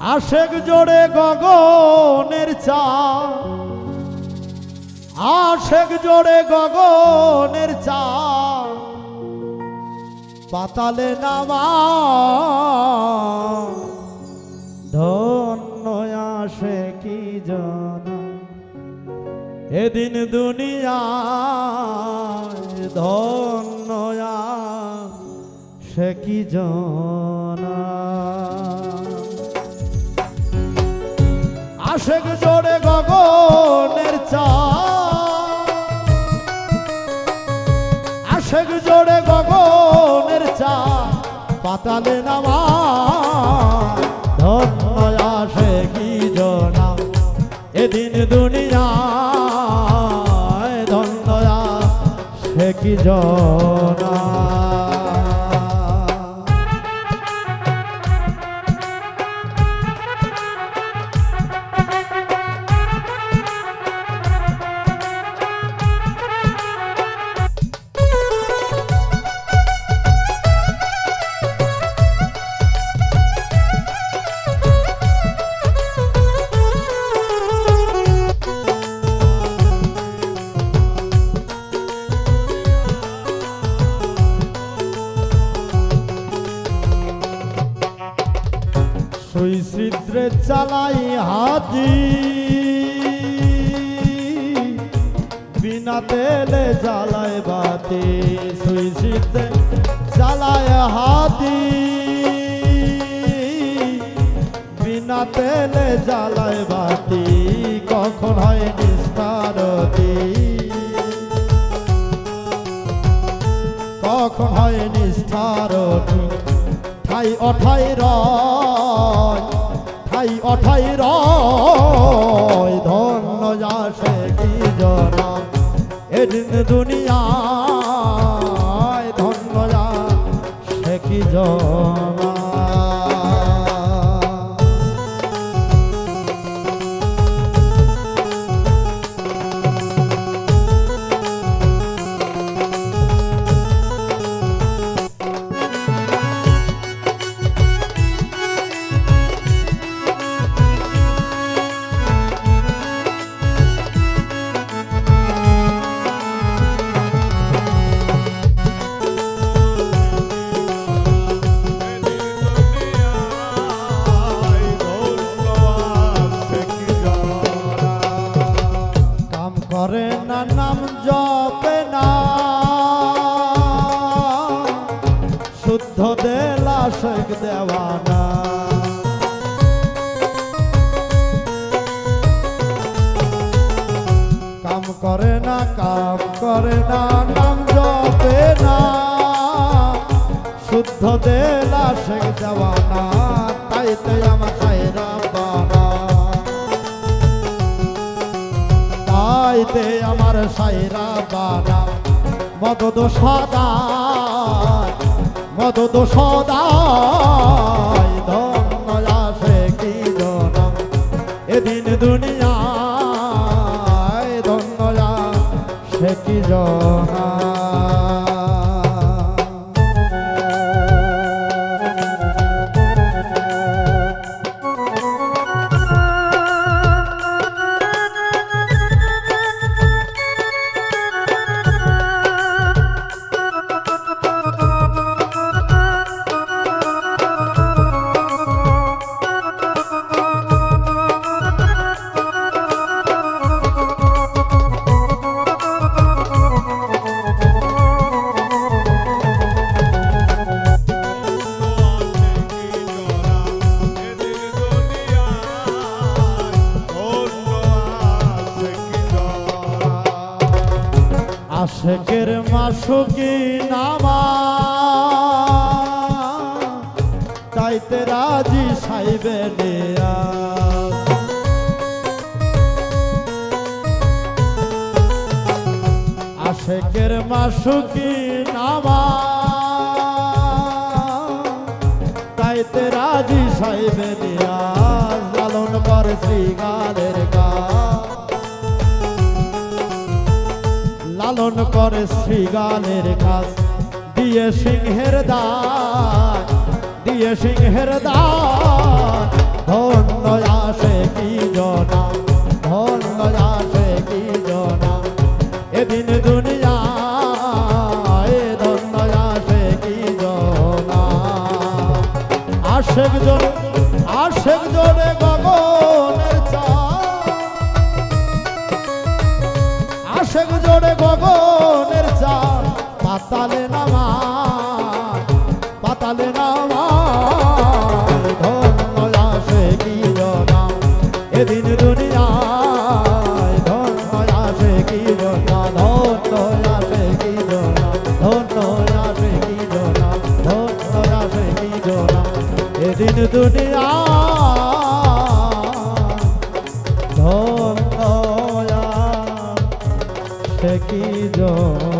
আশেক জোড়ে গগনের চা আশেক জোড়ে গগনের চা পাতালে নামা ধন্য আসে কি জানা? এদিন দুনিয়া ধন্য সে কি জানা? আশেক জোড়ে গগনের চা। আশেক জোড়ে গগনের চা। পাতালে নামা, ধন্য আসে কি জনা। এদিন দুনিয়ায় ধন্য সে কি জনা। সুইসিদ্রে চালাই হাজি বিনা তেলে জ্বালায় বাতি সুইসিদ্রে চালায় হাতি। বিনা তেলে জ্বালায় বাতি, কখন হয় নিস্তারতি? কখন হয় নিস্তারতি? ঠাই অঠাই রয় ঠাই অঠাই রয়। ধন্য যাসে কি জনা? এদিন দুনিয়ায় ধন্য সে কি জনা? শেখ দেওয়ানা কাম করে না কাম করে না নাম জপে না শুদ্ধ দেলা শেখ দেওয়ানা তাইতে আমার সাইরা বানা তাইতে আমার সাইরা বানা মদদ সদায় মদদ সদায় ধন্য কি এদিন দুনিয়ায় ধন্য সে কি জনা আশেকের মাসুকি নামা তাইতে রাজি সাইবে নেয়া। আশেকের মাসুকি নামা তাইতে রাজি সাইবে নেয়া। লালন করে শ্রীগালের পালন করে শ্রীগালের কাজ দিয়ে সিংহের দান দিয়ে সিংহের দান ধন্য আসে কি জনা, ধন্য আসে কি জনা। এদিন দুনিয়া এ ধন্য আসে কি জনা। আশেক জন, আশেক জনে গগন পাতালে নামা পাতালে নামা ধন্য আসে এদিন দুনিয়ায় ধন্য আসে কি ধন্য আসে কি ধন্য আসে কি ধন্য আসে কি জনা? এদিন দুনিয়ায় কি জনা?